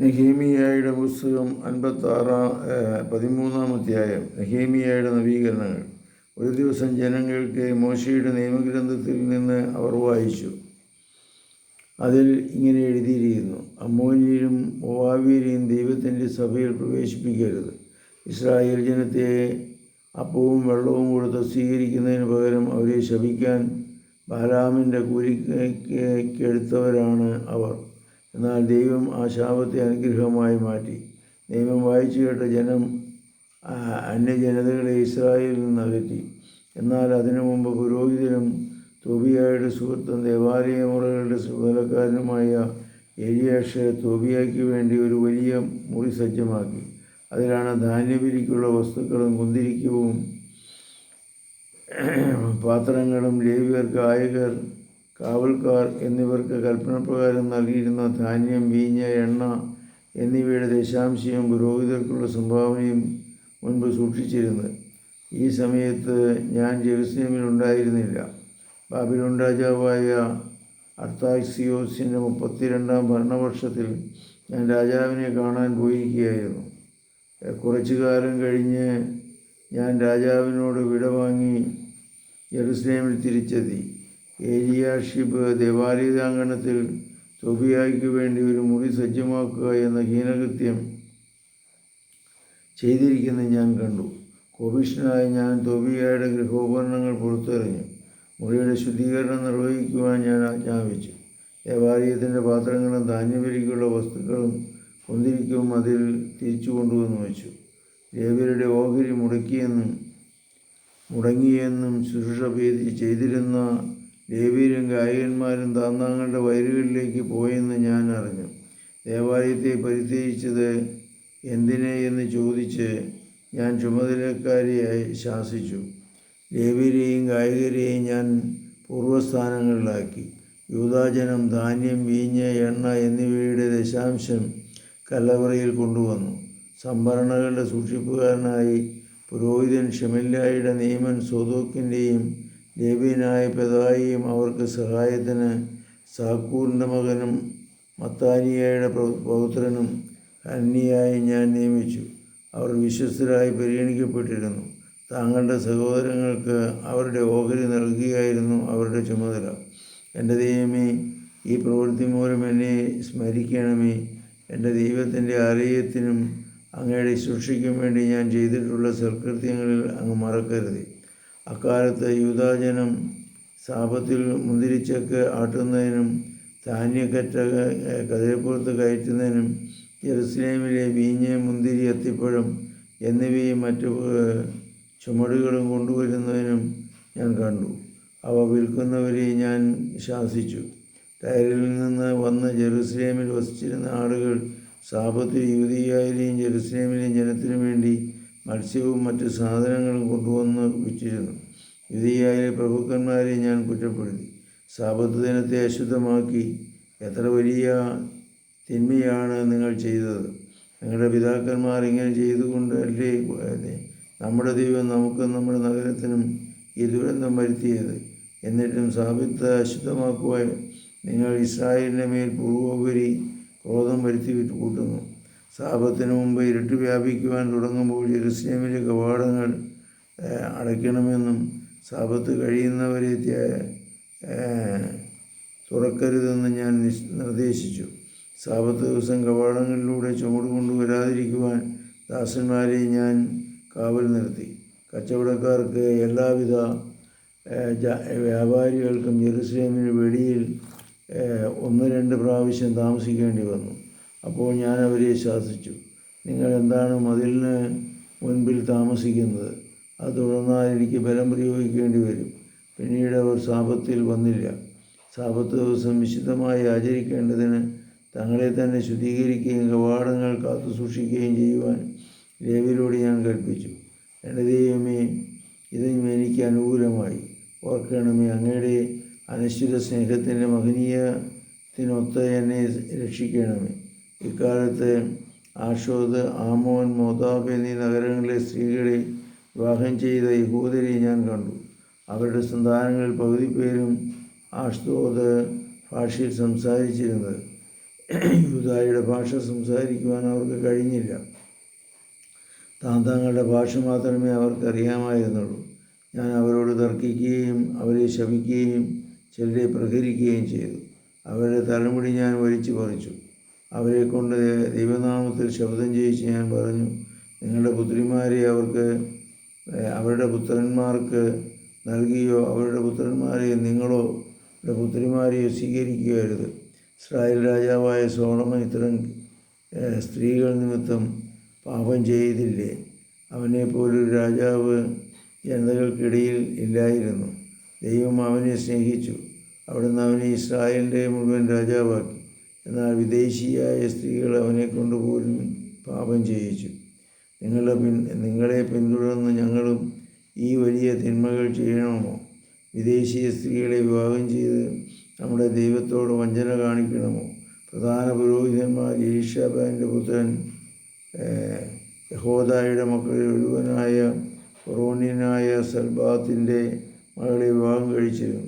നെഹേമിയായുടെ പുസ്തകം അൻപത്താറാം പതിമൂന്നാം അധ്യായം. നെഹീമിയായുടെ നവീകരണങ്ങൾ. ഒരു ദിവസം ജനങ്ങൾക്ക് മോശയുടെ നിയമഗ്രന്ഥത്തിൽ നിന്ന് അവർ വായിച്ചു. അതിൽ ഇങ്ങനെ എഴുതിയിരിക്കുന്നു. അമ്മോന്യരും മോവാവ്യരെയും ദൈവത്തിന്റെ സഭയിൽ പ്രവേശിപ്പിക്കരുത്. ഇസ്രായേൽ ജനത്തെ അപ്പവും വെള്ളവും കൊടുത്ത് സ്വീകരിക്കുന്നതിന് പകരം അവരെ ശപിക്കാൻ ബാലാമിന്റെ കൂലിക്കെടുത്തവരാണ് അവർ. എന്നാൽ ദൈവം ആ ശാപത്തെ അനുഗ്രഹമായി മാറ്റി. നിയമം വായിച്ചു കേട്ട ജനം അന്യജനതകളെ ഇസ്രായേലിൽ നിന്ന് അകറ്റി. എന്നാൽ അതിനു മുമ്പ് പുരോഹിതനും തോബിയായുടെ സുഹൃത്തും ദേവാലയ മുറകളുടെ ചുമതലക്കാരനുമായ ഏലിയാഷ് തോബിയായ്ക്ക് വേണ്ടി ഒരു വലിയ മുറി സജ്ജമാക്കി. അതിലാണ് ധാന്യപിരിക്കുള്ള വസ്തുക്കളും കുന്തിരിക്കവും പാത്രങ്ങളും ലേവിയർക്ക് ഗായകർ കാവൽക്കാർ എന്നിവർക്ക് കൽപ്പനപ്രകാരം നൽകിയിരുന്ന ധാന്യം വീഞ്ഞ് എണ്ണ എന്നിവയുടെ ദശാംശയും പുരോഹിതർക്കുള്ള സംഭാവനയും മുൻപ് സൂക്ഷിച്ചിരുന്നു. ഈ സമയത്ത് ഞാൻ ജെറുസലേമിൽ ഉണ്ടായിരുന്നില്ല. ബാബിലോൺ രാജാവായ അർത്താക്സിയോസിന്റെ മുപ്പത്തിരണ്ടാം ഭരണവർഷത്തിൽ ഞാൻ രാജാവിനെ കാണാൻ പോയിരിക്കുകയായിരുന്നു. കുറച്ചു കാലം കഴിഞ്ഞ് ഞാൻ രാജാവിനോട് വിട വാങ്ങി ജെറുസലേമിൽ തിരിച്ചെത്തി. ഏലിയാഷിബ് ദേവാലയതാങ്കണത്തിൽ തൊബിയായിക്ക് വേണ്ടി ഒരു മുറി സജ്ജമാക്കുക എന്ന ഹീനകൃത്യം ചെയ്തിരിക്കുന്നത് ഞാൻ കണ്ടു. കോപിഷ്ണനായ ഞാൻ തോബിയായുടെ ഗൃഹോപകരണങ്ങൾ പുറത്തെറിഞ്ഞു. മുറിയുടെ ശുദ്ധീകരണം നിർവഹിക്കുവാൻ ഞാൻ ആജ്ഞാപിച്ചു. ദേവാലയത്തിന്റെ പാത്രങ്ങളും ധാന്യപരിക്കുള്ള വസ്തുക്കളും കൊന്തിരിക്കും അതിൽ തിരിച്ചു കൊണ്ടുവന്ന് വെച്ചു. ദേവരുടെ ഓഹരി മുടക്കിയെന്നും മുടങ്ങിയെന്നും ശുശ്രൂഷ ചെയ്തിരുന്ന ലേവ്യരും ഗായകന്മാരും താന്താങ്ങളുടെ വയലുകളിലേക്ക് പോയെന്ന് ഞാൻ അറിഞ്ഞു. ദേവാലയത്തെ പരിത്യജിച്ചത് എന്തിനെ എന്ന് ചോദിച്ച് ഞാൻ ചുമതലക്കാരിയായി ശാസിച്ചു. ലേവ്യരെയും ഗായകരെയും ഞാൻ പൂർവസ്ഥാനങ്ങളിലാക്കി യൂതാജനം ധാന്യം വീഞ്ഞ് എണ്ണ എന്നിവയുടെ ദശാംശം കല്ലവറയിൽ കൊണ്ടുവന്നു. സംഭരണകളുടെ സൂക്ഷിപ്പുകാരനായി പുരോഹിതൻ ഷെമില്ലായുടെ നിയമൻ സോതോക്കിന്റെയും ലേബിയനായ പെതായിയും അവർക്ക് സഹായത്തിന് സാക്കൂറിന്റെ മകനും മത്താനിയായുടെ പൗത്രനും ഹന്നിയായി ഞാൻ നിയമിച്ചു. അവർ വിശ്വസ്തരായി പരിഗണിക്കപ്പെട്ടിരുന്നു. താങ്കളുടെ സഹോദരങ്ങൾക്ക് അവരുടെ ഓഹരി നൽകുകയായിരുന്നു അവരുടെ ചുമതല. എന്റെ ദൈവമേ ഈ പ്രവൃത്തി മൂലം എന്നെ സ്മരിക്കണമേ. എന്റെ ദൈവത്തിന്റെ ആലയത്തിനും അങ്ങയുടെ ശുശ്രൂഷയ്ക്കും വേണ്ടി ഞാൻ ചെയ്തിട്ടുള്ള സൽകൃത്യങ്ങളിൽ അങ്ങ് മറക്കരുത്. അക്കാലത്ത് യൂതാജനം സാപത്തിൽ മുന്തിരിച്ചക്ക് ആട്ടുന്നതിനും ധാന്യക്കറ്റ കതിരപ്പുറത്ത് കയറ്റുന്നതിനും ജെറുസലേമിലെ വീഞ്ഞ് മുന്തിരി അത്തിപ്പഴം എന്നിവയും മറ്റു ചുമടുകളും കൊണ്ടുവരുന്നതിനും ഞാൻ കണ്ടു. അവ വിൽക്കുന്നവരെ ഞാൻ ശാസിച്ചു. ടയറിൽ നിന്ന് വന്ന് ജെറുസലേമിൽ വസിച്ചിരുന്ന ആളുകൾ സാപത്തിൽ യുവതിയായാലും ജെറുസലേമിലെ ജനത്തിനു വേണ്ടി മത്സ്യവും മറ്റ് സാധനങ്ങളും കൊണ്ടുവന്ന് വിറ്റിരുന്നു യുതിയായാലെ പ്രഭുക്കന്മാരെ ഞാൻ കുറ്റപ്പെടുത്തി. സാപത്ത് ദിനത്തെ അശുദ്ധമാക്കി. എത്ര വലിയ തിന്മയാണ് നിങ്ങൾ ചെയ്തത്. നിങ്ങളുടെ പിതാക്കന്മാർ ഇങ്ങനെ ചെയ്തുകൊണ്ട് അല്ലേ? നമ്മുടെ ദൈവം നമുക്ക് നമ്മുടെ നഗരത്തിനും ഈ ദുരന്തം വരുത്തിയത്. എന്നിട്ടും സാബിത്ത് അശുദ്ധമാക്കുവാൻ നിങ്ങൾ ഇസ്രായേലിന്റെ മേൽ പൂർവോപരി ക്രോധം വരുത്തി വിട്ട് കൂട്ടുന്നു സാപത്തിന് മുമ്പ് ഇരുട്ട് വ്യാപിക്കുവാൻ തുടങ്ങുമ്പോൾ ജെറുസലേമിലെ കവാടങ്ങൾ അടയ്ക്കണമെന്നും സാപത്ത് കഴിയുന്നവരെ തുറക്കരുതെന്ന് ഞാൻ നിർദ്ദേശിച്ചു. സാപത്ത് ദിവസം കവാടങ്ങളിലൂടെ ചുമട് കൊണ്ടുവരാതിരിക്കുവാൻ ദാസന്മാരെ ഞാൻ കാവൽ നിർത്തി. കച്ചവടക്കാർക്ക് എല്ലാവിധ വ്യാപാരികൾക്കും ജെറുസലേമിന് വെളിയിൽ ഒന്ന് രണ്ട് പ്രാവശ്യം താമസിക്കേണ്ടി വന്നു. അപ്പോൾ ഞാൻ അവരെ ശാസിച്ചു നിങ്ങൾ എന്താണ് മതിലിന് മുൻപിൽ താമസിക്കുന്നത്? അത് തുടർന്നാൽ എനിക്ക് ബലം പ്രയോഗിക്കേണ്ടി വരും. പിന്നീട് അവർ സാപത്തിൽ വന്നില്ല. സാപത്ത് ദിവസം വിശുദ്ധമായി ആചരിക്കേണ്ടതിന് തങ്ങളെ തന്നെ ശുദ്ധീകരിക്കുകയും കവാടങ്ങൾ കാത്തു സൂക്ഷിക്കുകയും ചെയ്യുവാൻ ലേവിലോട് ഞാൻ കൽപ്പിച്ചു. എന്റെ ദൈവമേ ഇതും എനിക്ക് അനുകൂലമായി. ഓർക്കണമേ അങ്ങയുടെ അനശ്വര സ്നേഹത്തിന്റെ മഹനീയത്തിനൊത്ത് എന്നെ രക്ഷിക്കണമേ. ഇക്കാലത്ത് ആഷോദ് ആമോൻ മോതാബ് എന്നീ നഗരങ്ങളിലെ സ്ത്രീകളെ വിവാഹം ചെയ്ത യഹൂദരെ ഞാൻ കണ്ടു. അവരുടെ സന്താനങ്ങളിൽ പകുതി പേരും ആഷ്തോദ് ഭാഷയിൽ സംസാരിച്ചിരുന്നത്. യൂതായുടെ ഭാഷ സംസാരിക്കുവാൻ അവർക്ക് കഴിഞ്ഞില്ല. താന്താങ്ങളുടെ ഭാഷ മാത്രമേ അവർക്ക് അറിയാമായിരുന്നുള്ളൂ ഞാൻ അവരോട് തർക്കിക്കുകയും അവരെ ശപിക്കുകയും ചിലരെ പ്രഹരിക്കുകയും ചെയ്തു. അവരുടെ തലമുടി ഞാൻ വലിച്ചു പറിച്ചു. അവരെ കൊണ്ട് ദൈവനാമത്തിൽ ശബ്ദം ചെയ്യിച്ച് ഞാൻ പറഞ്ഞു നിങ്ങളുടെ പുത്രിമാരെ അവർക്ക് അവരുടെ പുത്രന്മാർക്ക് നൽകിയോ അവരുടെ പുത്രന്മാരെ നിങ്ങളോ പുത്രിമാരെയോ സ്വീകരിക്കുകയരുത്. ഇസ്രായേൽ രാജാവായ സോളമൻ ഇത്തരം സ്ത്രീകൾ നിമിത്തം പാപം ചെയ്തില്ലേ? അവനെപ്പോലൊരു രാജാവ് ജനതകൾക്കിടയിൽ ഇല്ലായിരുന്നു. ദൈവം അവനെ സ്നേഹിച്ചു. അവിടുന്ന് അവനെ ഇസ്രായേലിന്റെ മുഴുവൻ രാജാവാക്കി. എന്നാൽ വിദേശിയായ സ്ത്രീകൾ അവനെ കൊണ്ടുപോലും പാപം ചെയ്യിച്ചു. നിങ്ങളുടെ പിൻ നിങ്ങളെ പിന്തുടർന്ന് ഞങ്ങളും ഈ വലിയ തിന്മകൾ ചെയ്യണമോ? വിദേശീയ സ്ത്രീകളെ വിവാഹം ചെയ്ത് നമ്മുടെ ദൈവത്തോട് വഞ്ചന കാണിക്കണമോ? പ്രധാന പുരോഹിതന്മാർ ഈഷാബാന്റെ പുത്രൻ യഹോദായുടെ മക്കളിൽ ഒരുവനായ ഫൊറോന്യനായ സൽബാത്തിന്റെ മകളെ വിവാഹം കഴിച്ചിരുന്നു.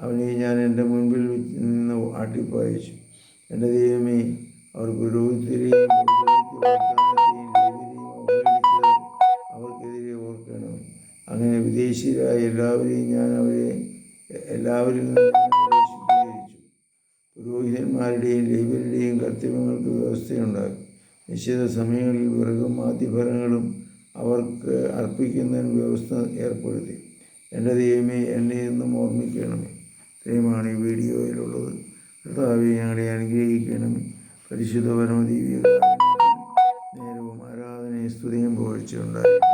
അവനെ ഞാൻ എന്റെ മുൻപിൽ നിന്ന് ആട്ടിപ്പായിച്ചു എന്റെ ദൈവമേ അവർ പുരോഹിതരെയും അവർക്കെതിരെ ഓർക്കണം. അങ്ങനെ വിദേശീയരായ എല്ലാവരെയും ഞാൻ അവരെ എല്ലാവരും ശുദ്ധീകരിച്ചു പുരോഹിതന്മാരുടെയും ലൈബ്രറിയുടെയും കർത്തവ്യങ്ങൾക്ക് വ്യവസ്ഥയുണ്ടാക്കി നിശ്ചിത സമയങ്ങളിൽ വിറകും ആദ്യഫലങ്ങളും അവർക്ക് അർപ്പിക്കുന്നതിന് വ്യവസ്ഥ ഏർപ്പെടുത്തി. എന്റെ ദൈവമേ എന്നെ എന്നും ഓർമ്മിക്കണമേ. ഇത്രയുമാണ് ഈ വീഡിയോയിലുള്ളത്. കർത്താവെ ഞങ്ങളെ അനുഗ്രഹിക്കണമേ. പരിശുദ്ധ പരമദീവിയ നേരവും ആരാധനയും സ്തുതിയും പോഴ്ചയുണ്ടായിരിക്കും